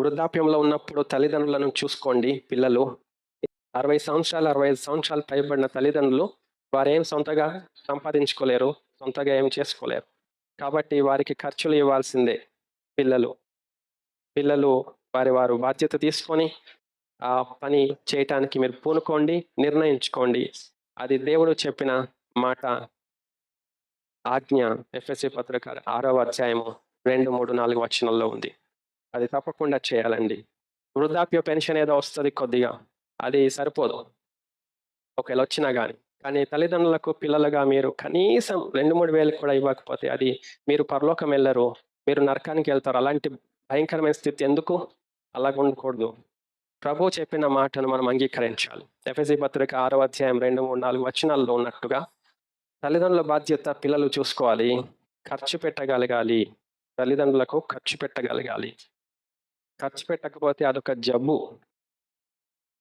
వృద్ధాప్యంలో ఉన్నప్పుడు తల్లిదండ్రులను చూసుకోండి పిల్లలు. అరవై సంవత్సరాలు అరవై ఐదు సంవత్సరాలు పైబడిన తల్లిదండ్రులు వారు ఏం సొంతగా సంపాదించుకోలేరు సొంతగా ఏం చేసుకోలేరు. కాబట్టి వారికి ఖర్చులు ఇవ్వాల్సిందే పిల్లలు. పిల్లలు వారి వారు బాధ్యత తీసుకొని ఆ పని చేయటానికి మీరు పూనుకోండి నిర్ణయించుకోండి. అది దేవుడు చెప్పిన మాట. ఆజ్ఞ ఎఫ్ఎస్సి పత్రిక ఆరవ అధ్యాయము రెండు మూడు నాలుగు వచనంలో ఉంది. అది తప్పకుండా చేయాలండి. వృద్ధాప్య పెన్షన్ ఏదో వస్తుంది కొద్దిగా అది సరిపోదు. ఒకవేళ వచ్చినా కానీ కానీ తల్లిదండ్రులకు పిల్లలుగా మీరు కనీసం రెండు మూడు వేలు కూడా ఇవ్వకపోతే అది మీరు పరలోకం వెళ్ళరు మీరు నరకానికి వెళ్తారు. అలాంటి భయంకరమైన స్థితి ఎందుకు? అలాగ ఉండకూడదు. ప్రభు చెప్పిన మాటను మనం అంగీకరించాలి. ఎఫ్ఎస్సి పత్రిక ఆరో అధ్యాయం రెండు మూడు నాలుగు వచనాల్లో ఉన్నట్టుగా తల్లిదండ్రుల బాధ్యత పిల్లలు చూసుకోవాలి. ఖర్చు పెట్టగలగాలి. తల్లిదండ్రులకు ఖర్చు పెట్టగలగాలి. ఖర్చు పెట్టకపోతే అదొక జబ్బు.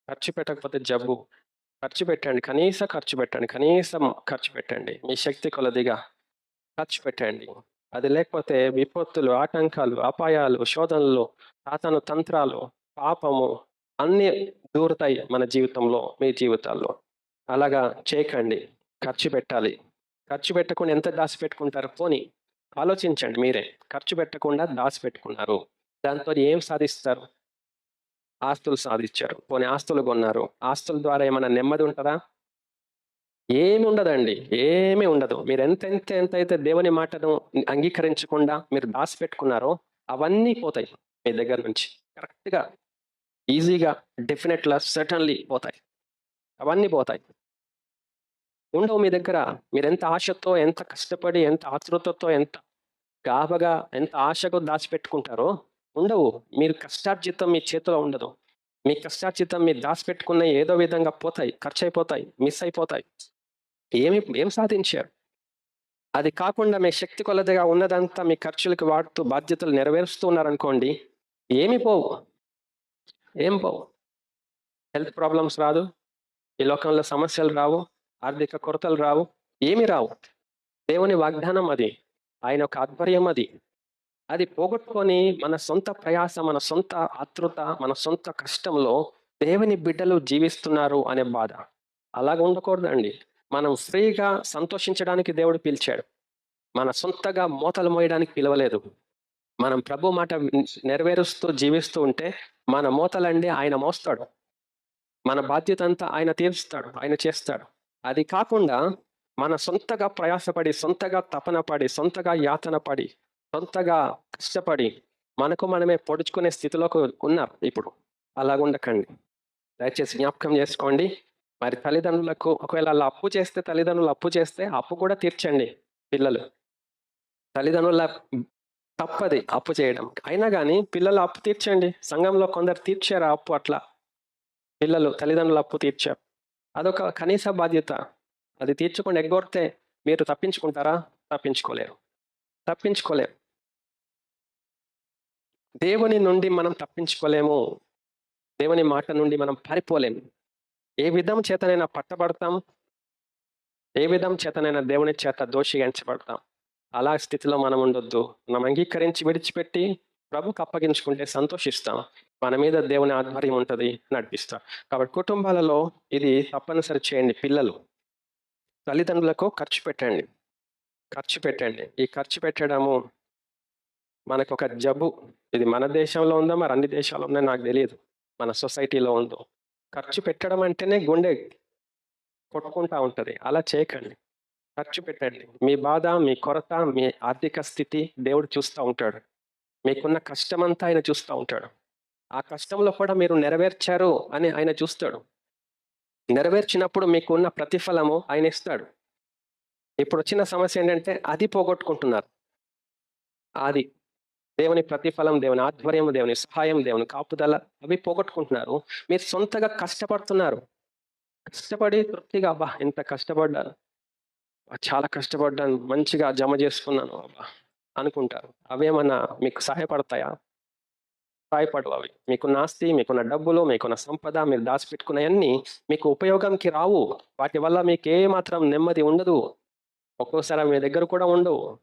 ఖర్చు పెట్టకపోతే జబ్బు. ఖర్చు పెట్టండి కనీస ఖర్చు పెట్టండి కనీసం ఖర్చు పెట్టండి. మీ శక్తి కొలదిగా ఖర్చు పెట్టండి. అది లేకపోతే విపత్తులు ఆటంకాలు అపాయాలు శోధనలు సాతను తంత్రాలు పాపము అన్నీ దూరుతాయి మన జీవితంలో మీ జీవితాల్లో. అలాగా చేయకండి. ఖర్చు పెట్టాలి. ఖర్చు పెట్టకుండా ఎంత దాచి పెట్టుకుంటారు పోని ఆలోచించండి మీరే. ఖర్చు పెట్టకుండా దాచి పెట్టుకున్నారు దాంతో ఏం సాధిస్తారు? ఆస్తులు సాధించారు. పోనీ ఆస్తులు కొన్నారు. ఆస్తుల ద్వారా ఏమైనా నెమ్మది ఉంటుందా? ఏమి ఉండదండి. ఏమీ ఉండదు. మీరు ఎంత ఎంత ఎంతైతే దేవుని మాటను అంగీకరించకుండా మీరు దాచి పెట్టుకున్నారో అవన్నీ పోతాయి మీ దగ్గర నుంచి. కరెక్ట్గా ఈజీగా డెఫినెట్లా సర్టన్లీ పోతాయి. అవన్నీ పోతాయి. ఉండవు మీ దగ్గర. మీరు ఎంత ఆశతో ఎంత కష్టపడి ఎంత ఆతృతతో ఎంత గాబగా ఎంత ఆశగా దాచిపెట్టుకుంటారో ఉండవు. మీరు కష్టార్జితం మీ చేతిలో ఉండదు. మీ కష్టార్జితం మీరు దాచిపెట్టుకున్న ఏదో విధంగా పోతాయి ఖర్చు అయిపోతాయి మిస్ అయిపోతాయి ఏమి ఏం సాధించారు? అది కాకుండా మీ శక్తి కొలదిగా ఉన్నదంతా మీ ఖర్చులకు వాడుతూ బాధ్యతలు నెరవేరుస్తూ ఉన్నారనుకోండి ఏమి పోవు. ఏం పోవు. హెల్త్ ప్రాబ్లమ్స్ రాదు. ఈ లోకంలో సమస్యలు రావు. ఆర్థిక కొరతలు రావు. ఏమి రావు. దేవుని వాగ్దానం అది. ఆయన ఒక ఆధ్వర్యం అది. అది పోగొట్టుకొని మన సొంత ప్రయాస మన సొంత ఆతృత మన సొంత కష్టంలో దేవుని బిడ్డలు జీవిస్తున్నారు అనే బాధ. అలాగ ఉండకూడదండి. మనం ఫ్రీగా సంతోషించడానికి దేవుడు పిలిచాడు. మన సొంతగా మూతలు మోయడానికి పిలవలేదు. మనం ప్రభు మాట నెరవేరుస్తూ జీవిస్తూ ఉంటే మన మూతలండి ఆయన మోస్తాడు. మన బాధ్యత అంతా ఆయన తీరుస్తాడు ఆయన చేస్తాడు. అది కాకుండా మన సొంతగా ప్రయాసపడి సొంతగా తపన పడి సొంతగా యాతన పడి సొంతగా కష్టపడి మనకు మనమే పొడుచుకునే స్థితిలోకి ఉన్నారు ఇప్పుడు. అలాగుండకండి దయచేసి జ్ఞాపకం చేసుకోండి. మరి తల్లిదండ్రులకు ఒకవేళ అలా అప్పు చేస్తే తల్లిదండ్రులు అప్పు చేస్తే అప్పు కూడా తీర్చండి పిల్లలు. తల్లిదండ్రుల తప్పది అప్పు చేయడం. అయినా కానీ పిల్లలు అప్పు తీర్చండి. సంఘంలో కొందరు తీర్చారు అప్పు అట్లా. పిల్లలు తల్లిదండ్రులు అప్పు తీర్చారు. అదొక కనీస బాధ్యత. అది తీర్చకుండా ఎగ్గొడితే మీరు తప్పించుకుంటారా? తప్పించుకోలేరు. తప్పించుకోలేరు. దేవుని నుండి మనం తప్పించుకోలేము. దేవుని మాట నుండి మనం పారిపోలేము. ఏ విధం చేతనైనా పట్టబడతాం. ఏ విధం చేతనైనా దేవుని చేత దోషిగించబడతాం అలా స్థితిలో మనం ఉండొద్దు. మనం అంగీకరించి విడిచిపెట్టి ప్రభుకు అప్పగించుకుంటే సంతోషిస్తాం. మన మీద దేవుని ఆధ్వర్యం ఉంటుంది నడిపిస్తాం. కాబట్టి కుటుంబాలలో ఇది తప్పనిసరి చేయండి పిల్లలు. తల్లిదండ్రులకు ఖర్చు పెట్టండి. ఖర్చు పెట్టండి. ఈ ఖర్చు పెట్టడము మనకు ఒక జబ్బు. ఇది మన దేశంలో ఉందో? మరి అన్ని దేశాల్లో ఉందో? నాకు తెలియదు. మన సొసైటీలో ఉందో. ఖర్చు పెట్టడం అంటేనే గుండె కొట్టుకుంటా ఉంటుంది. అలా చేయకండి. ఖర్చు పెట్టండి. మీ బాధ మీ కొరత మీ ఆర్థిక స్థితి దేవుడు చూస్తూ ఉంటాడు. మీకున్న కష్టమంతా ఆయన చూస్తూ ఉంటాడు. ఆ కష్టంలో కూడా మీరు నెరవేర్చారు అని ఆయన చూస్తాడు. నెరవేర్చినప్పుడు మీకు ఉన్న ప్రతిఫలము ఆయన ఇస్తాడు. ఇప్పుడు వచ్చిన సమస్య ఏంటంటే అది పోగొట్టుకుంటున్నారు. అది దేవుని ప్రతిఫలం దేవుని ఆధ్వర్యం దేవుని సహాయం దేవుని కాపుదల అవి పోగొట్టుకుంటున్నారు. మీరు సొంతగా కష్టపడుతున్నారు. కష్టపడి తృప్తిగా అబ్బా ఎంత కష్టపడ్డాను చాలా కష్టపడ్డాను మంచిగా జమ చేసుకున్నాను అబ్బా అనుకుంటారు. అవేమన్నా మీకు సహాయపడతాయా? సహాయపడవు. అవి మీకున్న ఆస్తి మీకున్న డబ్బులు మీకున్న సంపద మీరు దాచిపెట్టుకున్నవన్నీ మీకు ఉపయోగంకి రావు. వాటి వల్ల మీకు ఏ మాత్రం నెమ్మది ఉండదు. ఒక్కోసారి మీ దగ్గర కూడా ఉండవు.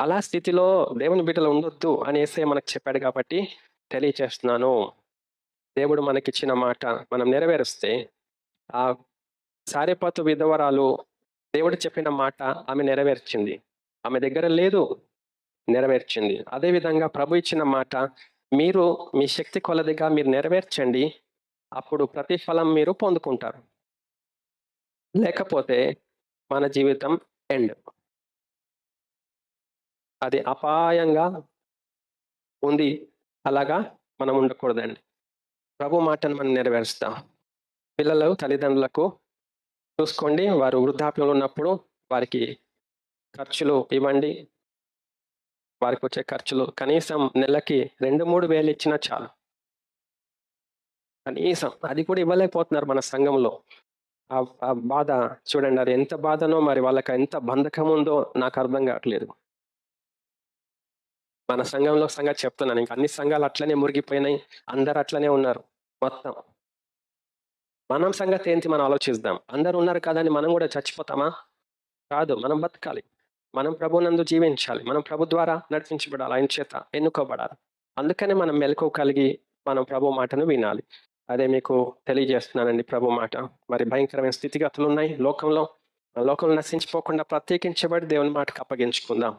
అలా స్థితిలో దేవుని బిడ్డలు ఉండొద్దు అనేసి మనకు చెప్పాడు కాబట్టి తెలియచేస్తున్నాను. దేవుడు మనకిచ్చిన మాట మనం నెరవేరుస్తే ఆ సారేపాతు విధవరాలు దేవుడు చెప్పిన మాట ఆమె నెరవేర్చింది. ఆమె దగ్గర లేదు నెరవేర్చింది. అదేవిధంగా ప్రభు ఇచ్చిన మాట మీరు మీ శక్తి కొలదిగా మీరు నెరవేర్చండి అప్పుడు ప్రతిఫలం మీరు పొందుకుంటారు. లేకపోతే మన జీవితం ఎండ్. అది అపాయంగా ఉంది. అలాగా మనం ఉండకూడదండి. ప్రభు మాటను మనం నెరవేరుస్తాం. పిల్లలు తల్లిదండ్రులకు చూసుకోండి. వారు వృద్ధాప్యంలో ఉన్నప్పుడు వారికి ఖర్చులు ఇవ్వండి. వారికి వచ్చే ఖర్చులు కనీసం నెలకి రెండు మూడు వేలు ఇచ్చినా చాలు. కనీసం అది కూడా ఇవ్వలేకపోతున్నారు మన సంఘంలో. ఆ బాధ చూడండి అది ఎంత బాధనో మరి వాళ్ళకి ఎంత బంధకం ఉందో నాకు అర్థం కావట్లేదు. మన సంఘంలో సంగతి చెప్తున్నాను. ఇంకా అన్ని సంఘాలు అట్లనే మురిగిపోయినాయి. అందరు అట్లనే ఉన్నారు. మొత్తం. మనం సంగతి ఏంటి మనం ఆలోచిద్దాం. అందరు ఉన్నారు కదని మనం కూడా చచ్చిపోతామా? కాదు. మనం బతకాలి. మనం ప్రభునందు జీవించాలి. మనం ప్రభు ద్వారా నడిపించబడాలి. ఆయన చేత ఎన్నుకోబడాలి. అందుకనే మనం మెలకు కలిగి మనం ప్రభు మాటను వినాలి. అదే మీకు తెలియజేస్తున్నానండి ప్రభు మాట. మరి భయంకరమైన స్థితిగతులు ఉన్నాయి లోకంలో లోకంలో నశించిపోకుండా ప్రత్యేకించబడి దేవుని మాటకు అప్పగించుకుందాం.